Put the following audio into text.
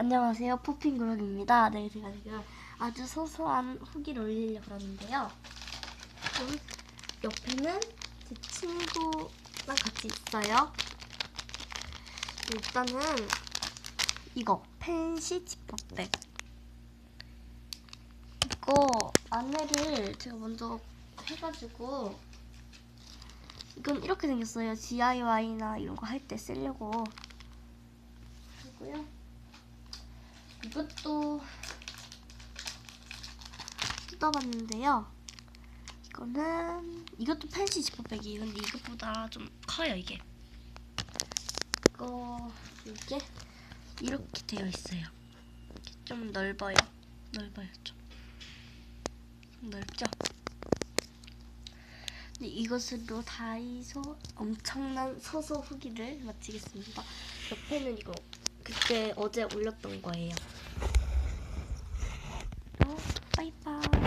안녕하세요. 포핑그룹입니다. 네, 제가 지금 아주 소소한 후기를 올리려고 하는데요. 지금 옆에는 제 친구랑 같이 있어요. 일단은 이거 펜시 지퍼백. 이거 안내를 제가 먼저 해가지고 이건 이렇게 생겼어요. DIY나 이런 거 할 때 쓰려고 하고요. 이것도 뜯어봤는데요. 이거는 이것도 펜시 지퍼백이에요. 근데 이것보다 좀 커요 이게. 이거 이게 이렇게 되어 있어요. 이렇게 좀 넓어요. 넓어요 좀. 좀 넓죠? 네, 이것으로 다이소 엄청난 소소 후기를 마치겠습니다. 옆에는 이거 그때 어제 올렸던 거예요. 어, 바이바이.